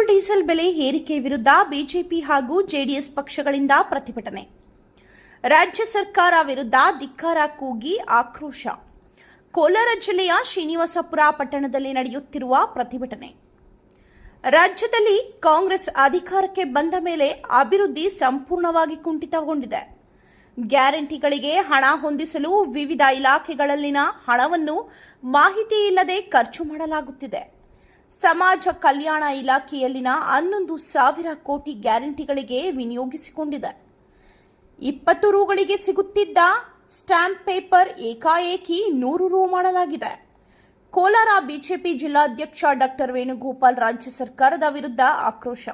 Petrol, diesel ಬೆಲೆ ಏರಿಕೆ ವಿರುದ್ಧ ಬಿಜೆಪಿ ಹಾಗೂ ಜೆಡಿಎಸ್ ಪಕ್ಷಗಳಿಂದ ಪ್ರತಿಭಟನೆ. ರಾಜ್ಯ ಸರ್ಕಾರ ವಿರುದ್ಧ ಧಿಕ್ಕಾರ ಕೂಗಿ ಆಕ್ರೋಶ. ಕೋಲಾರ ಜಿಲ್ಲೆಯ ಶ್ರೀನಿವಾಸಪುರ ಪಟ್ಟಣದಲ್ಲಿ ನಡೆಯುತ್ತಿರುವ ಪ್ರತಿಭಟನೆ. ರಾಜ್ಯದಲ್ಲಿ ಕಾಂಗ್ರೆಸ್ ಅಧಿಕಾರಕ್ಕೆ ಬಂದ ಮೇಲೆ ಅಭಿವೃದ್ಧಿ ಸಂಪೂರ್ಣವಾಗಿ ಕುಂಠಿತಗೊಂಡಿದೆ. ಗ್ಯಾರಂಟಿಗಳಿಗೆ ಹಣ ಹೊಂದಿಸಲು ವಿವಿಧ ಇಲಾಖೆಗಳಲ್ಲಿನ ಹಣವನ್ನು ಮಾಹಿತಿ ಇಲ್ಲದೆ ಖರ್ಚು ಮಾಡಲಾಗುತ್ತಿದೆ. ಸಮಾಜ ಕಲ್ಯಾಣ ಇಲಾಖೆಯಲ್ಲಿನ ಹನ್ನೊಂದು ಸಾವಿರ ಕೋಟಿ ಗ್ಯಾರಂಟಿಗಳಿಗೆ ವಿನಿಯೋಗಿಸಿಕೊಂಡಿದೆ. ಇಪ್ಪತ್ತು ರೂಗಳಿಗೆ ಸಿಗುತ್ತಿದ್ದ ಸ್ಟ್ಯಾಂಪ್ ಪೇಪರ್ ಏಕಾಏಕಿ ನೂರು ರೂ ಮಾಡಲಾಗಿದೆ. ಕೋಲಾರ ಬಿಜೆಪಿ ಜಿಲ್ಲಾಧ್ಯಕ್ಷ ಡಾಕ್ಟರ್ ವೇಣುಗೋಪಾಲ್ ರಾಜ್ಯ ಸರ್ಕಾರದ ವಿರುದ್ಧ ಆಕ್ರೋಶ.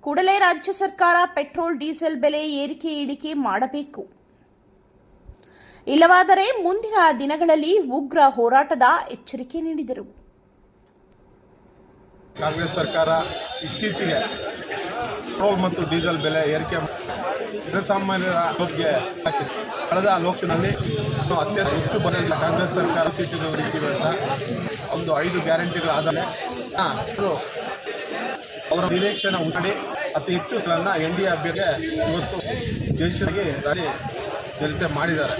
ಕೂಡಲೇ ರಾಜ್ಯ ಸರ್ಕಾರ ಪೆಟ್ರೋಲ್, ಡೀಸೆಲ್ ಬೆಲೆ ಏರಿಕೆ ಇಳಿಕೆ ಮಾಡಬೇಕು. ಇಲ್ಲವಾದರೆ ಮುಂದಿನ ದಿನಗಳಲ್ಲಿ ಉಗ್ರ ಹೋರಾಟದ ಎಚ್ಚರಿಕೆ ನೀಡಿದರು. ಕಾಂಗ್ರೆಸ್ ಸರ್ಕಾರ ಇತ್ತೀಚೆಗೆ ಪೆಟ್ರೋಲ್ ಮತ್ತು ಡೀಸೆಲ್ ಬೆಲೆ ಏರಿಕೆ ಜನಸಾಮಾನ್ಯರ ಬಗ್ಗೆ. ಕಳೆದ ಲೋಕಸಭೆಯಲ್ಲಿ ಅತ್ಯಂತ ಹೆಚ್ಚು ಬರಲಿಲ್ಲ ಕಾಂಗ್ರೆಸ್ ಸರ್ಕಾರ ಹೊಡಿತೀವಿ ಅಂತ ಒಂದು ಐದು ಗ್ಯಾರಂಟಿಗಳ ಆದರೆ ಅವರು ನಿರೀಕ್ಷೆನ ಉಸಾಡಿ ಅತಿ ಹೆಚ್ಚು ಎನ್ ಡಿ ಅಭ್ಯರ್ಥಿಗೆ ಇವತ್ತು ದಾರಿ ಜನತೆ ಮಾಡಿದ್ದಾರೆ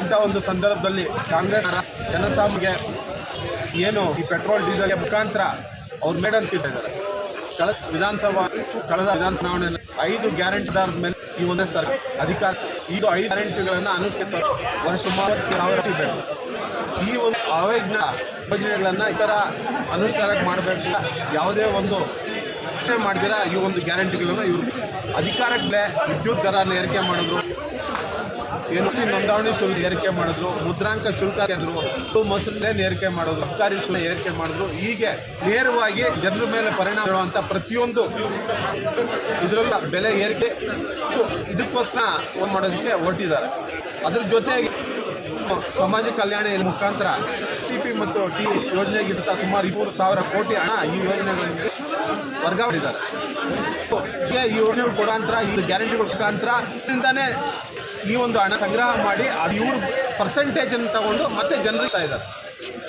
ಇಂಥ ಒಂದು ಸಂದರ್ಭದಲ್ಲಿ ಕಾಂಗ್ರೆಸ್ ಜನಸಾಮಾನ್ಯರಿಗೆ ಏನು ಈ ಪೆಟ್ರೋಲ್ ಡೀಸೆಲ್ ಮುಖಾಂತರ ಅವ್ರು ತಿಟ್ಟಿದ್ದಾರೆ. ಕಳೆದ ವಿಧಾನಸಭಾ, ಕಳೆದ ವಿಧಾನ ಚುನಾವಣೆಯಲ್ಲಿ ಐದು ಗ್ಯಾರಂಟಿದಾರ ಮೇಲೆ ಈ ಒಂದೇ ಸರ್ ಅಧಿಕಾರ ಇದು ಐದು ಗ್ಯಾರಂಟಿಗಳನ್ನು ಅನುಷ್ಠಿತ ವರ್ಷ ಮೂವತ್ತು ಸಾವಿರ ಈ ಒಂದು ಅವೈಜ್ಞ ಯೋಜನೆಗಳನ್ನು ಈ ಥರ ಅನುಷ್ಠಾನಕ್ಕೆ ಮಾಡಬೇಕು ಯಾವುದೇ ಒಂದು ಮಾಡಿದಿರ ಈ ಒಂದು ಗ್ಯಾರಂಟಿಗಳನ್ನು ಇವರು. ಅಧಿಕಾರಕ್ಕೆ ವಿದ್ಯುತ್ ದರನ ಏರಿಕೆ ಮಾಡಿದ್ರು. ಏನು ನೋಂದಣಿ ಶುಲ್ಕ ಏರಿಕೆ ಮಾಡಿದ್ರು, ಮುದ್ರಾಂಕ ಶುಲ್ಕ ಅಂದ್ರು ಮೊಸರನ್ನ ಏರಿಕೆ ಮಾಡೋದು ಸರ್ಕಾರಿ ಶುಲ್ಕ ಏರಿಕೆ ಮಾಡಿದ್ರು. ಹೀಗೆ ನೇರವಾಗಿ ಜನರ ಮೇಲೆ ಪರಿಣಾಮ ಬೀಳುವಂಥ ಪ್ರತಿಯೊಂದು ಇದರಲ್ಲ ಬೆಲೆ ಏರಿಕೆ ಇದು ಇದಕ್ಕೋಸ್ಕರ ಮಾಡೋದಕ್ಕೆ ಹೊರಟಿದ್ದಾರೆ. ಅದ್ರ ಜೊತೆಗೆ ಸಮಾಜ ಕಲ್ಯಾಣ ಮುಖಾಂತರ ಸಿ ಪಿ ಮತ್ತು ಟಿ ಯೋಜನೆಗಿಂತ ಸುಮಾರು ಮೂರು ಸಾವಿರ ಕೋಟಿ ಹಣ ಈ ಯೋಜನೆಗಳಿಗೆ ವರ್ಗಾವಣೆ ಈ ಯೋಜನೆ ಮುಖಾಂತರ ಈ ಗ್ಯಾರಂಟಿಗಳ ಮುಖಾಂತರ ಈ ಒಂದು ಹಣ ಸಂಗ್ರಹ ಮಾಡಿ ಅದು ಇವರು ಪರ್ಸೆಂಟೇಜನ್ನು ತಗೊಂಡು ಮತ್ತೆ ಜನರಿಸ್ತಾ ಇದ್ದಾರೆ.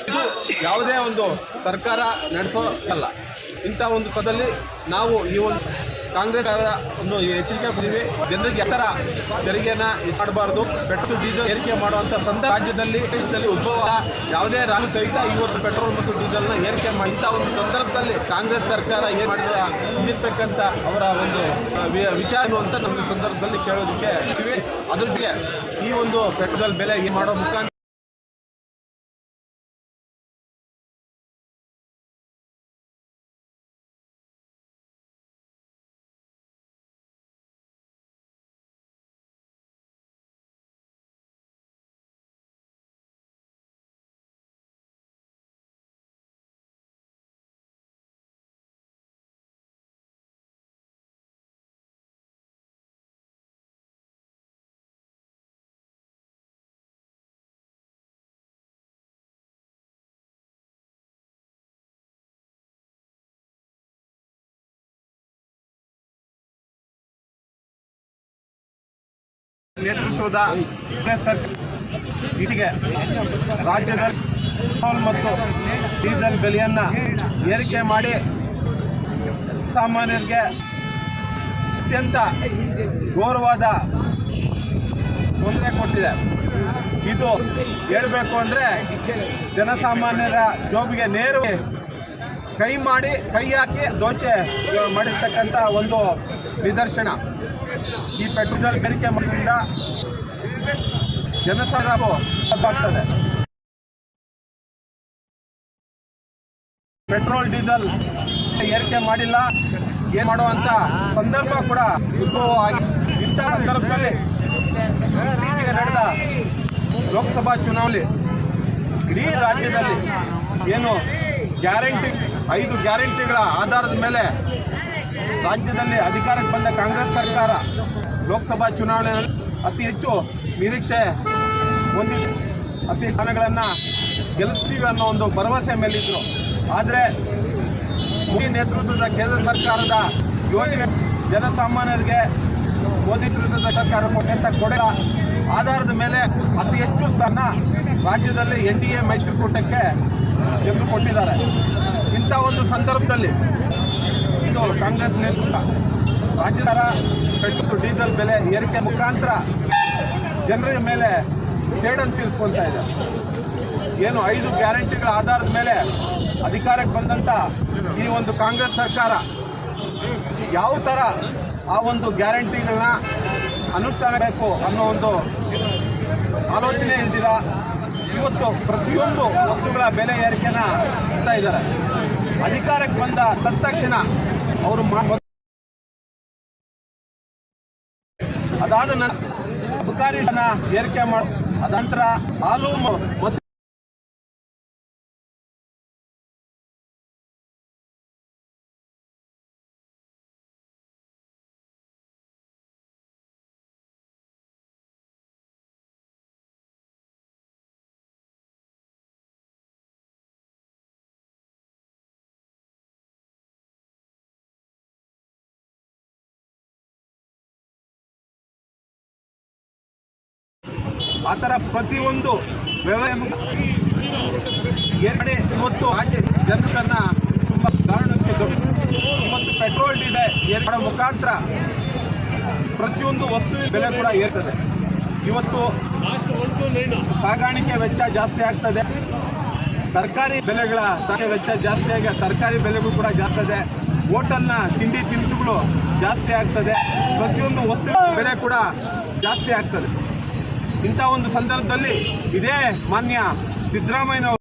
ಇದು ಯಾವುದೇ ಒಂದು ಸರ್ಕಾರ ನಡೆಸೋ ಅಲ್ಲ ಇಂಥ ಒಂದು ಸದಲ್ಲಿ ನಾವು ಈ ಒಂದು ಕಾಂಗ್ರೆಸ್ ಒಂದು ಎಚ್ಚರಿಕೆ ಕೊಟ್ಟಿದ್ದೀವಿ. ಜನರಿಗೆ ಎತ್ತರ ತೆರಿಗೆನ ಇದು ಮಾಡಬಾರ್ದು. ಪೆಟ್ರೋಲ್ ಡೀಸೆಲ್ ಏರಿಕೆ ಮಾಡುವಂಥ ಸಂದರ್ಭ ರಾಜ್ಯದಲ್ಲಿ, ದೇಶದಲ್ಲಿ ಉದ್ಭವ ಯಾವುದೇ ರಾಜ್ಯ ಸಹಿತ ಇವತ್ತು ಪೆಟ್ರೋಲ್ ಮತ್ತು ಡೀಸೆಲ್ನ ಏರಿಕೆ ಮಾಡಿ. ಇಂಥ ಒಂದು ಸಂದರ್ಭದಲ್ಲಿ ಕಾಂಗ್ರೆಸ್ ಸರ್ಕಾರ ಏನು ಮಾಡಿದ ಹೊಂದಿರ್ತಕ್ಕಂಥ ಅವರ ಒಂದು ವಿಚಾರ ಅಂತ ನಮ್ಮ ಸಂದರ್ಭದಲ್ಲಿ ಕೇಳೋದಕ್ಕೆ ಅದ್ರ ಜೊತೆಗೆ ಈ ಒಂದು ಪೆಟ್ರೋಲ್ ಬೆಲೆ ಏನು ಮಾಡೋ ಮುಖಾಂತರ ನೇತೃತ್ವದ ಇತ್ತೀಚೆಗೆ ರಾಜ್ಯದ ಪೆಟ್ರೋಲ್ ಮತ್ತು ಡೀಸೆಲ್ ಬೆಲೆಯನ್ನು ಏರಿಕೆ ಮಾಡಿ ಸಾಮಾನ್ಯರಿಗೆ ಅತ್ಯಂತ ಘೋರವಾದ ತೊಂದರೆ ಕೊಟ್ಟಿದೆ. ಇದು ಹೇಳಬೇಕು ಅಂದರೆ ಜನಸಾಮಾನ್ಯರ ಜೋಬಿಗೆ ನೇರ ಕೈ ಮಾಡಿ, ಕೈ ಹಾಕಿ ದೋಚೆ ಮಾಡಿರ್ತಕ್ಕಂಥ ಒಂದು ನಿದರ್ಶನ. ಈ ಪೆಟ್ರೋಲ್ ಏರಿಕೆ ಮಾಡೋದ್ರಿಂದ ಜನಸಾಗರವು ತಪ್ಪಾಗ್ತದೆ ಪೆಟ್ರೋಲ್, ಡೀಸೆಲ್ ಏರಿಕೆ ಮಾಡಿಲ್ಲ. ಏನು ಮಾಡುವಂಥ ಸಂದರ್ಭ ಕೂಡ ಉದ್ಭವ ಆಗಿ ಇಂಥ ಸಂದರ್ಭದಲ್ಲಿ ಇತ್ತೀಚೆಗೆ ನಡೆದ ಲೋಕಸಭಾ ಚುನಾವಣೆ, ಇಡೀ ರಾಜ್ಯದಲ್ಲಿ ಏನು ಗ್ಯಾರಂಟಿ, ಐದು ಗ್ಯಾರಂಟಿಗಳ ಆಧಾರದ ಮೇಲೆ ರಾಜ್ಯದಲ್ಲಿ ಅಧಿಕಾರಕ್ಕೆ ಬಂದ ಕಾಂಗ್ರೆಸ್ ಸರ್ಕಾರ ಲೋಕಸಭಾ ಚುನಾವಣೆಯಲ್ಲಿ ಅತಿ ಹೆಚ್ಚು ನಿರೀಕ್ಷೆ ಹೊಂದಿ ಅತಿ ಸ್ಥಾನಗಳನ್ನು ಗೆಲ್ತೀವಿ ಅನ್ನೋ ಒಂದು ಭರವಸೆ ಮೇಲಿದ್ದರು ಆದರೆ ಮೋದಿ ನೇತೃತ್ವದ ಕೇಂದ್ರ ಸರ್ಕಾರದ ಯೋಜನೆ ಜನಸಾಮಾನ್ಯರಿಗೆ ಮೋದಿ ನೇತೃತ್ವದ ಸರ್ಕಾರ ಕೊಟ್ಟಂತ ಕೊಡಲ ಆಧಾರದ ಮೇಲೆ ಅತಿ ಹೆಚ್ಚು ಸ್ಥಾನ ರಾಜ್ಯದಲ್ಲಿ ಎನ್ ಡಿ ಎ ಮೈತ್ರಿಕೂಟಕ್ಕೆ ತೆಗೆದುಕೊಂಡಿದ್ದಾರೆ ಇಂಥ ಒಂದು ಸಂದರ್ಭದಲ್ಲಿ ಇದು ಕಾಂಗ್ರೆಸ್ ನೇತೃತ್ವ ರಾಜ್ಯ ಪೆಟ್ರೋಲ್, ಡೀಸೆಲ್ ಬೆಲೆ ಏರಿಕೆ ಮುಖಾಂತರ ಜನರ ಮೇಲೆ ಸೇಡನ್ನು ತೀರಿಸ್ಕೊಳ್ತಾ ಇದೆ. ಏನು ಐದು ಗ್ಯಾರಂಟಿಗಳ ಆಧಾರದ ಮೇಲೆ ಅಧಿಕಾರಕ್ಕೆ ಬಂದಂಥ ಈ ಒಂದು ಕಾಂಗ್ರೆಸ್ ಸರ್ಕಾರ ಯಾವ ಥರ ಆ ಒಂದು ಗ್ಯಾರಂಟಿಗಳನ್ನ ಅನುಷ್ಠಾನ ಬೇಕು ಅನ್ನೋ ಒಂದು ಆಲೋಚನೆ ಇಲ್ದಿರ? ಇವತ್ತು ಪ್ರತಿಯೊಂದು ವಸ್ತುಗಳ ಬೆಲೆ ಏರಿಕೆನ ಇದ್ದಾರೆ. ಅಧಿಕಾರಕ್ಕೆ ಬಂದ ತಕ್ಷಣ ಅವರು ಅದಾದ ನಂತರ ಮಾಡ ಏರಿಕೆ ಮಾಡಿ ಅದಂತರ ಹಾಲು ಮ- ಆ ಥರ ಪ್ರತಿಯೊಂದು ಎರಡೆ ಏರ್ಪಡೆ ಇವತ್ತು ರಾಜ್ಯ ಜನರನ್ನ ತುಂಬ ಕಾರಣಕ್ಕೆ ಇವತ್ತು ಪೆಟ್ರೋಲ್ ಡೀಸೆಲ್ ಏರ್ಪಡೋ ಮುಖಾಂತರ ಪ್ರತಿಯೊಂದು ವಸ್ತುವಿನ ಬೆಲೆ ಕೂಡ ಏರ್ತದೆ. ಇವತ್ತು ಸಾಗಾಣಿಕೆ ವೆಚ್ಚ ಜಾಸ್ತಿ ಆಗ್ತದೆ. ತರಕಾರಿ ಬೆಲೆಗಳ ಸಾರಿಗೆ ವೆಚ್ಚ ಜಾಸ್ತಿ ಆಗಿ ತರಕಾರಿ ಬೆಲೆಗಳು ಕೂಡ ಜಾಸ್ತಿ ಇದೆ ಹೋಟೆಲ್ನ ತಿಂಡಿ ತಿನಿಸುಗಳು ಜಾಸ್ತಿ ಆಗ್ತದೆ. ಪ್ರತಿಯೊಂದು ವಸ್ತುವಿನ ಬೆಲೆ ಕೂಡ ಜಾಸ್ತಿ ಆಗ್ತದೆ. ಇಂಥ ಒಂದು ಸಂದರ್ಭದಲ್ಲಿ ಇದೇ ಮಾನ್ಯ ಸಿದ್ದರಾಮಯ್ಯನವರು